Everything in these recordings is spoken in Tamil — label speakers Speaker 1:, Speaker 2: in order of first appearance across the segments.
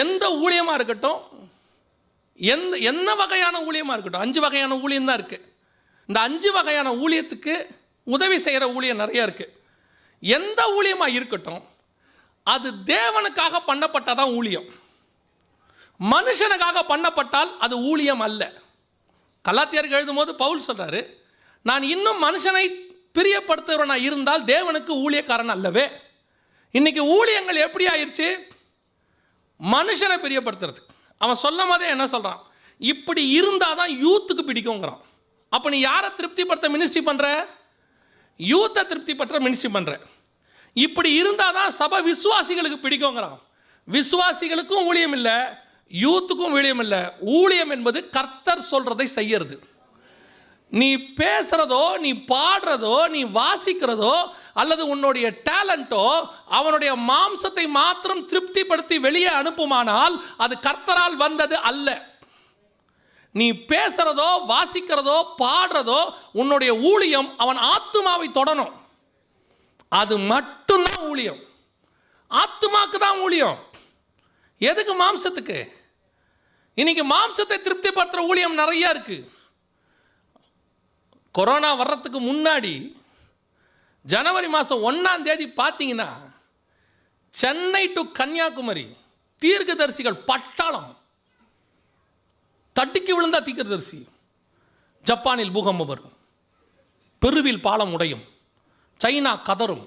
Speaker 1: எந்த ஊழியமாக இருக்கட்டும் எந்த என்ன வகையான ஊழியமாக இருக்கட்டும் அஞ்சு வகையான ஊழியம் தான் இருக்குது இந்த அஞ்சு வகையான ஊழியத்துக்கு உதவி செய்கிற ஊழியம் நிறைய இருக்குது எந்த ஊழியமாக இருக்கட்டும் அது தேவனுக்காக பண்ணப்பட்டதான் ஊழியம். மனுஷனுக்காக பண்ணப்பட்டால் அது ஊழியம் அல்ல. கலாத்தியருக்கு எழுதும்போது பவுல் சொல்கிறாரு நான் இன்னும் மனுஷனை பிரியப்படுத்துகிறவனாக இருந்தால் தேவனுக்கு ஊழியக்காரன் அல்லவே. இன்னைக்கு ஊழியங்கள் எப்படி ஆயிடுச்சு மனுஷனை பிரியப்படுத்துறது அவன் சொல்லும் போதே என்ன சொல்கிறான் இப்படி இருந்தால் தான் யூத்துக்கு பிடிக்குங்கிறான் அப்போ நீ யாரை திருப்திப்படுத்த மினிஸ்ட்ரி பண்ணுற யூத்தை திருப்திப்படுத்த மினிஸ்ட்ரி பண்ணுற இப்படி இருந்தால் தான் சபை விசுவாசிகளுக்கு பிடிக்குங்கிறான் விசுவாசிகளுக்கும் ஊழியம் இல்லை யூத்துக்கும் ஊழியம் இல்லை. ஊழியம் என்பது கர்த்தர் சொல்கிறதை செய்யறது. நீ பேசுகிறதோ நீ பாடுறதோ நீ வாசிக்கிறதோ அல்லது உன்னுடைய டேலண்ட்டோ அவனுடைய மாம்சத்தை மாத்திரம் திருப்திப்படுத்தி வெளியே அனுப்புமானால் அது கர்த்தரால் வந்தது அல்ல. நீ பேசுகிறதோ வாசிக்கிறதோ பாடுறதோ உன்னுடைய ஊழியம் அவன் ஆத்துமாவை தொடணும். அது மட்டும்தான் ஊழியம். ஆத்துமாக்கு தான் ஊழியம். எதுக்கு மாம்சத்துக்கு? இன்னைக்கு மாம்சத்தை திருப்திப்படுத்துகிற ஊழியம் நிறையா இருக்குது கொரோனா வர்றதுக்கு முன்னாடி ஜனவரி மாதம் ஒன்றாம் தேதி பார்த்தீங்கன்னா சென்னை டு கன்னியாகுமரி தீர்க்கதரிசிகள் பட்டாளம். தட்டிக்கு விழுந்தா தீர்க்கதரிசி. ஜப்பானில் பூகம்பம் வரும். பெருவில் பாலம் உடையும். சைனா கதரும்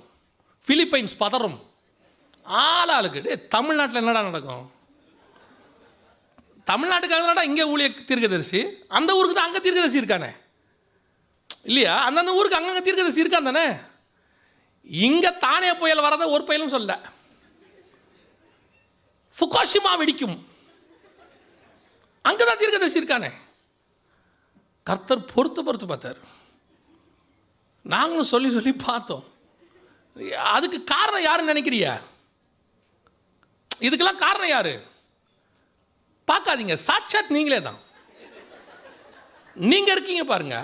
Speaker 1: பிலிப்பைன்ஸ் பதறும். ஆளாளுக்கு தமிழ்நாட்டில் என்னடா நடக்கும்? தமிழ்நாட்டுக்கு என்னடா இங்கே ஊழிய தீர்க்கதரிசி. அந்த ஊருக்கு தான் அங்கே தீர்க்கதரிசி இருக்கானே? இல்லையா? அந்தந்த ஊருக்கு அங்கங்கே தீர்க்கதரிசி இருக்கான் தானே இங்கே தானே புயல் வரத ஒரு புயலும் சொல்ல ஃபுகாஷிமா வெடிக்கும். அங்கே தான் தீர்க்கதரிசி இருக்கானே. கர்த்தர் பொறுத்து பொறுத்து பார்த்தார். நாங்களும் சொல்லி சொல்லி பார்த்தோம். அதுக்கு காரணம் யாருன்னு நினைக்கிறியா? இதுக்கெல்லாம் காரணம் யாரு? பார்க்காதீங்க. சாட்சாத் நீங்களே தான். நீங்க இருக்கீங்க பாருங்க.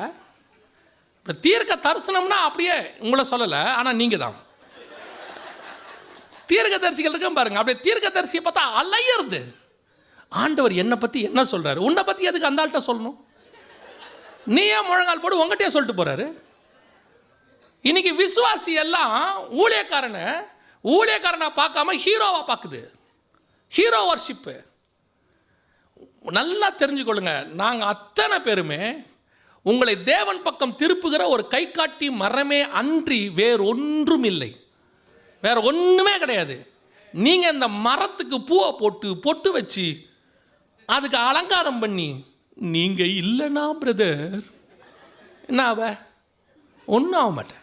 Speaker 1: இப்போ தீர்க்க தரிசனம்னா அப்படியே உங்களை சொல்லலை ஆனால் நீங்கள் தான் தீர்க்க தரிசிகள் இருக்க பாருங்க. அப்படியே தீர்க்க தரிசியை பார்த்தா அலையிறது. ஆண்டவர் என்னை பற்றி என்ன சொல்கிறார் உன்னை பற்றி எதுக்கு அந்த ஆள்கிட்ட சொல்லணும்? நீ ஏன் முழங்கால் போடு உங்கள்கிட்டயே சொல்லிட்டு போகிறாரு இன்னைக்கு விசுவாசி எல்லாம் ஊழியக்காரனை ஊழியக்காரனை பார்க்காம ஹீரோவாக பார்க்குது. ஹீரோ ஒர்ஷிப்பு நல்லா தெரிஞ்சுக்கொள்ளுங்க. நாங்கள் அத்தனை பேருமே உங்களை தேவன் பக்கம் திருப்புகிற ஒரு கை காட்டி மரமே அன்றி வேறு ஒன்றும் இல்லை. வேற ஒன்றுமே கிடையாது. நீங்கள் இந்த மரத்துக்கு பூவை போட்டு பொட்டு வச்சு அதுக்கு அலங்காரம் பண்ணி நீங்கள் இல்லைனா பிரதர் என்ன ஆவ ஒன்றும் ஆக மாட்டேன்.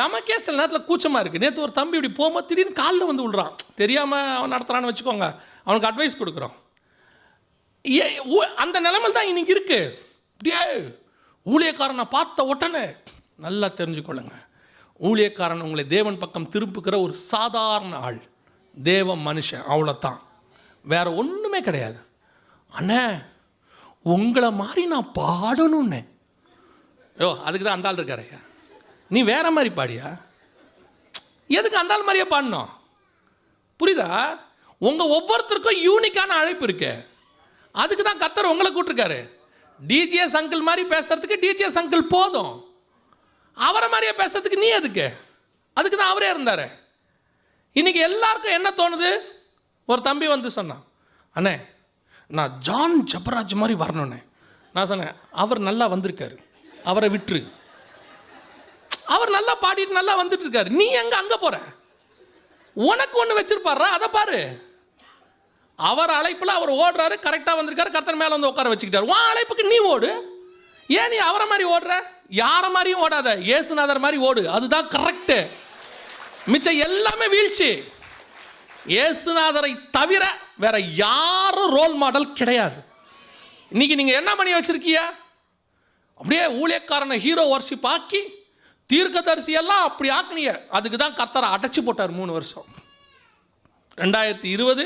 Speaker 1: நமக்கே சில நேரத்தில் கூச்சமாக இருக்குது நேற்று ஒரு தம்பி இப்படி போகும்போது திடீர்னு காலில் வந்து விழுறான் தெரியாமல் அவன் நடத்துகிறான்னு வச்சுக்கோங்க. அவனுக்கு அட்வைஸ் கொடுக்குறோம். அந்த நிலைமையில் தான் இன்னைக்கு இருக்கு. அப்படியே ஊழியக்காரனை பார்த்த உடனே நல்லா தெரிஞ்சுக்கொள்ளுங்க. ஊழியக்காரன் உங்களை தேவன் பக்கம் திருப்புக்கிற ஒரு சாதாரண ஆள். தேவ மனுஷன் அவ்வளோத்தான் வேற ஒன்றுமே கிடையாது. அண்ணே உங்களை மாதிரி நான் பாடணும்னே. யோ அதுக்கு தான் அந்த ஆள் நீ வேற மாதிரி பாடியா? எதுக்கு அந்த ஆள் மாதிரியே பாடணும்? புரியுதா? உங்கள் ஒவ்வொருத்தருக்கும் யூனிக்கான அழைப்பு இருக்குது அதுக்கு தான் கத்தர் உங்களை கூட்டிருக்காரு. டிஜிஎஸ் அங்கிள் மாதிரி பேசுறதுக்கு டிஜிஎஸ் அங்கிள் போதும். அவரை மாதிரியே பேசுறதுக்கு நீ எதுக்கு? அதுக்கு தான் அவரே இருந்தார். இன்னைக்கு எல்லாருக்கும் என்ன தோணுது? ஒரு தம்பி வந்து சொன்னான் அண்ணே நான் ஜான் ஜபராஜ் மாதிரி வரணுண்ணே நான் சொன்னேன் அவர் நல்லா வந்திருக்காரு. அவரை விட்டுரு. அவர் நல்லா பாடிட்டு நல்லா வந்துட்டு இருக்காரு. நீ எங்க அங்கே போற? உனக்கு ஒன்று வச்சிருப்பாரா அதை பாரு. அவர் அழைப்பில் அவர் ஓடுறாரு கரெக்டாக வந்திருக்காரு கர்த்தர் மேலே வந்து உட்கார வச்சுக்கிட்டார். உன் அழைப்புக்கு நீ ஓடு. ஏன் நீ அவரை மாதிரி ஓடுற? யாரை மாதிரியும் ஓடாத. இயேசுநாதர் மாதிரி ஓடு. அதுதான் கரெக்டு மிச்சம் எல்லாமே வீழ்ச்சி. இயேசுநாதரை தவிர வேற யாரும் ரோல் மாடல் கிடையாது. இன்னைக்கு நீங்கள் என்ன பண்ணி வச்சிருக்கீங்க? அப்படியே ஊழியக்காரனை ஹீரோ வர்ஷிப் ஆக்கி தீர்க்கதரிசி எல்லாம் அப்படி ஆக்குனிய அதுக்கு தான் கர்த்தரை அடைச்சி போட்டார் மூணு வருஷம். ரெண்டாயிரத்தி இருபது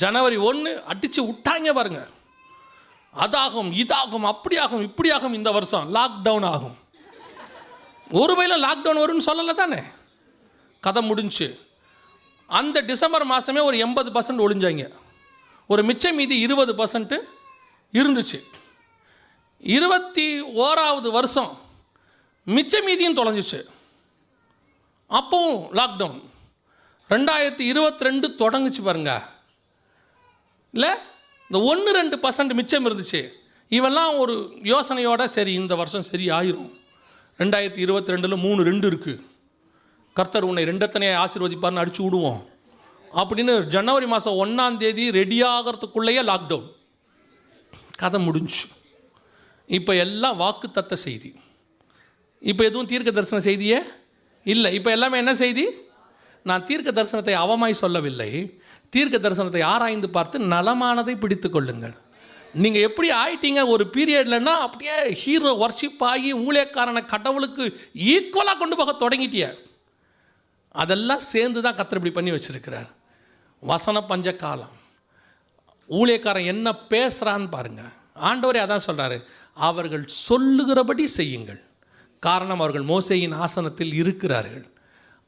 Speaker 1: ஜனவரி ஒன்று அடித்து விட்டாங்க பாருங்க. அதாகும் இதாகும் அப்படியாகும் இப்படியாகும் இந்த வருஷம். லாக்டவுன் ஆகும். ஒரு வயல லாக்டவுன் வரும்னு சொல்லலை தானே? கதை முடிஞ்சு. அந்த டிசம்பர் மாதமே ஒரு எண்பது பர்சன்ட் ஒழிஞ்சாங்க ஒரு மிச்சம் மீதி இருபது பர்சன்ட்டு இருந்துச்சு. இருபத்தி ஓராவது வருஷம் மிச்ச மீதியும் தொலைஞ்சிச்சு. அப்பவும் லாக்டவுன் ரெண்டாயிரத்தி இருபத்தி ரெண்டு தொடங்குச்சு பாருங்கள் இல்லை இந்த ஒன்று ரெண்டு பர்சன்ட் மிச்சம் இருந்துச்சு. இவெல்லாம் ஒரு யோசனையோட சரி இந்த வருஷம் சரி ஆயிரும். ரெண்டாயிரத்தி இருபத்தி ரெண்டில் மூணு ரெண்டு இருக்குது கர்த்தர் உன்னை ரெண்டத்தனையை ஆசீர்வதிப்பார்னு அடிச்சு விடுவோம். அப்படின்னு ஜனவரி மாதம் ஒன்றாம் தேதி ரெடி ஆகிறதுக்குள்ளேயே லாக்டவுன் கதை முடிஞ்சு. இப்போ எல்லாம் வாக்குத்தத்த செய்தி. இப்போ எதுவும் தீர்க்க தரிசன செய்தியே? இல்லை. இப்போ எல்லாமே என்ன செய்தி? நான் தீர்க்க தரிசனத்தை அவமாய் சொல்லவில்லை. தீர்க்க தரிசனத்தை ஆராய்ந்து பார்த்து நலமானதை பிடித்து கொள்ளுங்கள். நீங்கள் எப்படி ஆயிட்டீங்க? ஒரு பீரியட்லன்னா அப்படியே ஹீரோ ஒர்ஷிப் ஆகி ஊழியக்காரனை கடவுளுக்கு ஈக்குவலாக கொண்டு போக தொடங்கிட்டிய. அதெல்லாம் சேர்ந்து தான் கத்தர் இப்படி பண்ணி வச்சுருக்கிறார். வசன பஞ்ச காலம். ஊழியக்காரன் என்ன பேசுகிறான்னு பாருங்கள் ஆண்டவரே அதான் சொல்கிறாரு அவர்கள் சொல்லுகிறபடி செய்யுங்கள். காரணம் அவர்கள் மோசையின் ஆசனத்தில் இருக்கிறார்கள்.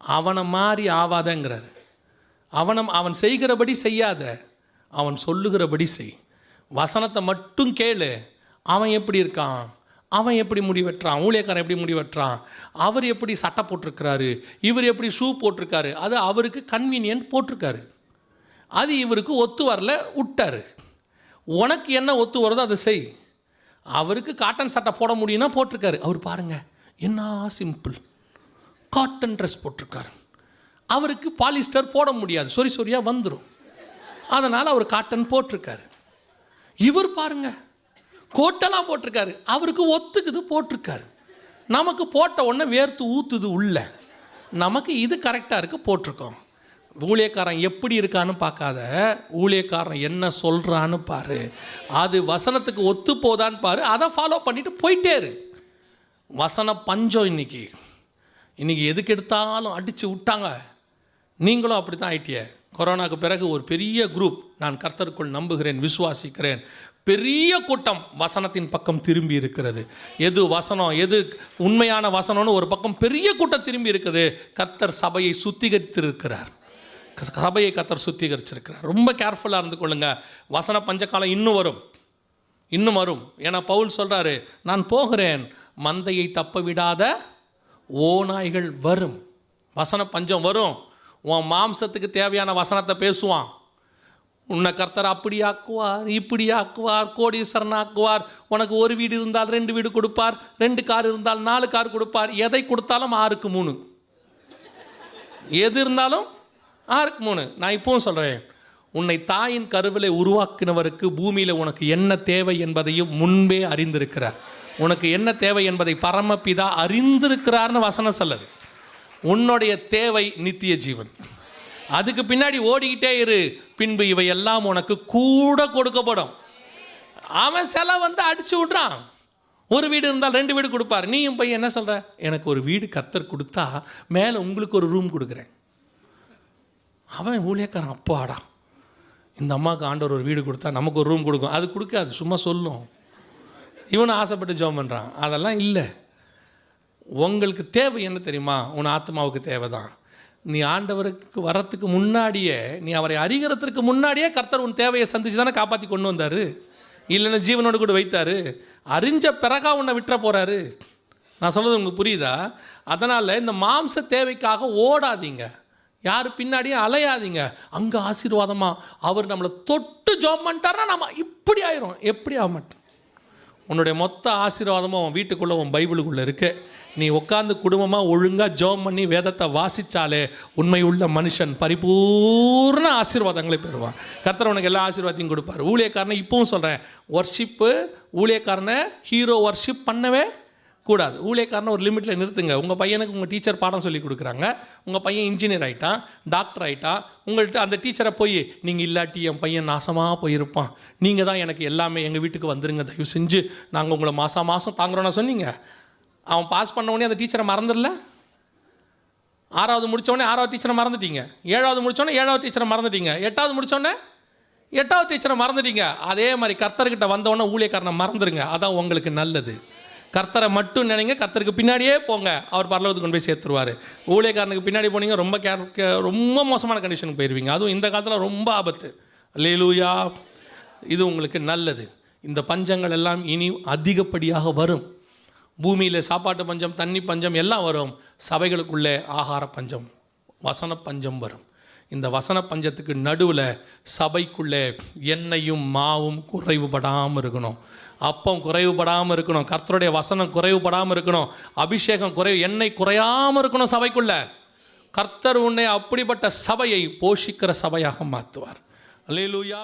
Speaker 1: அவனை மாறி ஆவாதங்கிறார். அவனம் அவன் செய்கிறபடி செய்யாத அவன் சொல்லுகிறபடி செய். வசனத்தை மட்டும் கேளு. அவன் எப்படி இருக்கான்? அவன் எப்படி முடிவெட்டுறான் ஊழியக்காரன் எப்படி முடிவெட்டுறான் அவர் எப்படி சட்டை போட்டிருக்கிறாரு? இவர் எப்படி ஷூ போட்டிருக்காரு? அது அவருக்கு கன்வீனியன்ட் போட்டிருக்காரு. அது இவருக்கு ஒத்து வரல விட்டாரு உனக்கு என்ன ஒத்து வருதோ அதை செய். அவருக்கு காட்டன் சட்டை போட முடியும்னா போட்டிருக்காரு. அவர் பாருங்க என்ன சிம்பிள் காட்டன் ட்ரெஸ் போட்டிருக்காரு. அவருக்கு பாலிஸ்டர் போட முடியாது. சொறி சொறியாக வந்துடும் அதனால் அவர் காட்டன் போட்டிருக்காரு. இவர் பாருங்க கோட்டெல்லாம் போட்டிருக்காரு. அவருக்கு ஒத்துக்குது போட்டிருக்காரு. நமக்கு போட்ட உடனே வேர்த்து ஊற்றுது உள்ள. நமக்கு இது கரெக்டாக இருக்குது போட்டிருக்கோம். ஊழியக்காரன் எப்படி இருக்கான்னு பார்க்காத. ஊழியக்காரன் என்ன சொல்கிறான்னு பாரு. அது வசனத்துக்கு ஒத்து போதான்னு பாரு. அதை ஃபாலோ பண்ணிட்டு போயிட்டே இரு. வசன பஞ்சம் இன்னைக்கு. இன்றைக்கி எதுக்கு எடுத்தாலும் அடித்து விட்டாங்க. நீங்களும் அப்படி தான் ஆயிட்டிய. கொரோனாக்கு பிறகு ஒரு பெரிய குரூப் நான் கர்த்தருக்குள் நம்புகிறேன் விசுவாசிக்கிறேன். பெரிய கூட்டம் வசனத்தின் பக்கம் திரும்பி இருக்கிறது. எது வசனம் எது உண்மையான வசனம்னு ஒரு பக்கம் பெரிய கூட்டம் திரும்பி இருக்குது. கர்த்தர் சபையை சுத்திகரித்திருக்கிறார். சபையை கர்த்தர் சுத்திகரிச்சிருக்கிறார். ரொம்ப கேர்ஃபுல்லாக இருந்து கொள்ளுங்க. வசன பஞ்சகாலம் இன்னும் வரும். இன்னும் வரும். ஏன்னா பவுல் சொல்கிறாரு நான் போகிறேன். மந்தையை தப்ப விடாத ஓநாய்கள் வரும். வசன பஞ்சம் வரும். உன் மாம்சத்துக்கு தேவையான வசனத்தை பேசுவான். உன்னை கர்த்தர் அப்படி ஆக்குவார் இப்படி ஆக்குவார் கோடீஸ்வரன் ஆக்குவார். உனக்கு ஒரு வீடு இருந்தால் ரெண்டு வீடு கொடுப்பார் ரெண்டு கார் இருந்தால் நாலு கார் கொடுப்பார். எதை கொடுத்தாலும் ஆறுக்கு மூணு. எது இருந்தாலும் ஆறுக்கு மூணு. நான் இப்பவும் சொல்கிறேன் உன்னை தாயின் கருவிலை உருவாக்கினவருக்கு பூமியில் உனக்கு என்ன தேவை என்பதையும் முன்பே அறிந்திருக்கிறார். உனக்கு என்ன தேவை என்பதை பரமபிதா அறிந்திருக்கிறார்னு வசனம் சொல்லுது. உன்னுடைய தேவை நித்திய ஜீவன். அதுக்கு பின்னாடி ஓடிக்கிட்டே இரு. பின்பு இவை எல்லாம் உனக்கு கூட கொடுக்கப்படும். அவன் சில வந்து அடிச்சு விட்றான். ஒரு வீடு இருந்தால் ரெண்டு வீடு கொடுப்பார். நீயும் பையன் என்ன சொல்கிற எனக்கு ஒரு வீடு கத்தர் கொடுத்தா மேலே உங்களுக்கு ஒரு ரூம் கொடுக்குறேன். அவன் ஊழியக்காரன் அப்பாடா. இந்த அம்மாவுக்கு ஆண்டவர் ஒரு வீடு கொடுத்தா நமக்கு ஒரு ரூம் கொடுக்கும். அது கொடுக்காது. சும்மா சொல்லும். இவனும் ஆசைப்பட்டு ஜெபம் பண்ணுறான் அதெல்லாம் இல்லை. உங்களுக்கு தேவை என்ன தெரியுமா? உன் ஆத்மாவுக்கு தேவை தான் நீ ஆண்டவருக்கு வரத்துக்கு முன்னாடியே நீ அவரை அறிகிறதுக்கு முன்னாடியே கர்த்தர் உன் தேவையை சந்திச்சு தானே காப்பாற்றி கொண்டு வந்தார். இல்லைன்னா ஜீவனோடு கூட வைத்தார். அறிஞ்ச பிறகா உன்னை விட்டுற போகிறாரு நான் சொல்கிறது உங்களுக்கு புரியுதா? அதனால் இந்த மாம்ச தேவைக்காக ஓடாதீங்க. யார் பின்னாடியும் அலையாதீங்க. அங்கே ஆசீர்வாதமாக அவர் நம்மளை தொட்டு ஜோம் பண்ணிட்டார்னா நம்ம இப்படி ஆயிரும். எப்படி ஆக மாட்டோம்? உன்னுடைய மொத்த ஆசீர்வாதமும் உன் வீட்டுக்குள்ளே உன் பைபிளுக்குள்ளே இருக்கு. நீ உட்காந்து குடும்பமாக ஒழுங்காக ஜெபம் பண்ணி வேதத்தை வாசித்தாலே உண்மையுள்ள மனுஷன் பரிபூர்ண ஆசீர்வாதங்களை பெறுவான். கர்த்தர் உனக்கு எல்லா ஆசீர்வாதத்தையும் கொடுப்பார். ஊழியக்காரனை இப்பவும் சொல்கிறேன் ஒர்ஷிப்பு ஊழியக்காரனை ஹீரோ ஒர்ஷிப் பண்ணவே கூடாது. ஊழியக்காரனை ஒரு லிமிட்டில் நிறுத்துங்க. உங்கள் பையனுக்கு உங்கள் டீச்சர் பாடம் சொல்லி கொடுக்குறாங்க. உங்கள் பையன் இன்ஜினியர் ஆகிட்டான் டாக்டர் ஆகிட்டான் உங்கள்கிட்ட அந்த டீச்சரை போய் நீங்கள் இல்லாட்டி என் பையன் நாசமாக போயிருப்பான். நீங்கள் தான் எனக்கு எல்லாமே எங்கள் வீட்டுக்கு வந்துருங்க. தயவு செஞ்சு நாங்கள் உங்களை மாதம் மாதம் தாங்குறோன்னு சொன்னீங்க. அவன் பாஸ் பண்ண உடனே அந்த டீச்சரை மறந்துடல? ஆறாவது முடித்தவொடனே ஆறாவது டீச்சரை மறந்துட்டீங்க? ஏழாவது முடித்தோடனே ஏழாவது டீச்சரை மறந்துட்டீங்க? எட்டாவது முடித்தோடனே எட்டாவது டீச்சரை மறந்துட்டீங்க? அதே மாதிரி கர்த்தர்கிட்ட வந்தவொடனே ஊழியக்காரனை மறந்துடுங்க அதான் உங்களுக்கு நல்லது. கர்த்தரை மட்டும் நினைங்க கர்த்தருக்கு பின்னாடியே போங்க. அவர் பரலோகத்துக்கு கொண்டு போய் சேர்த்துருவார். ஊழியக்காரனுக்கு பின்னாடி போனீங்க ரொம்ப கேர் கே- ரொம்ப மோசமான கண்டிஷனுக்கு போயிருவீங்க. அதுவும் இந்த காலத்தில் ரொம்ப ஆபத்து. லேலூயா இது உங்களுக்கு நல்லது. இந்த பஞ்சங்கள் எல்லாம் இனி அதிகப்படியாக வரும். பூமியில் சாப்பாட்டு பஞ்சம் தண்ணி பஞ்சம் எல்லாம் வரும். சபைகளுக்குள்ளே ஆகார பஞ்சம் வசன பஞ்சம் வரும். இந்த வசன பஞ்சத்துக்கு நடுவில் சபைக்குள்ளே எண்ணெயும் மாவும் குறைவுபடாமல் இருக்கணும். அப்பம் குறைவுபடாமல் இருக்கணும். கர்த்தருடைய வசனம் குறைவுபடாமல் இருக்கணும். அபிஷேகம் குறை எண்ணெய் குறையாமல் இருக்கணும் சபைக்குள்ள. கர்த்தர் உன்னை அப்படிப்பட்ட சபையை போஷிக்கிற சபையாக மாற்றுவார் அல்லேலூயா.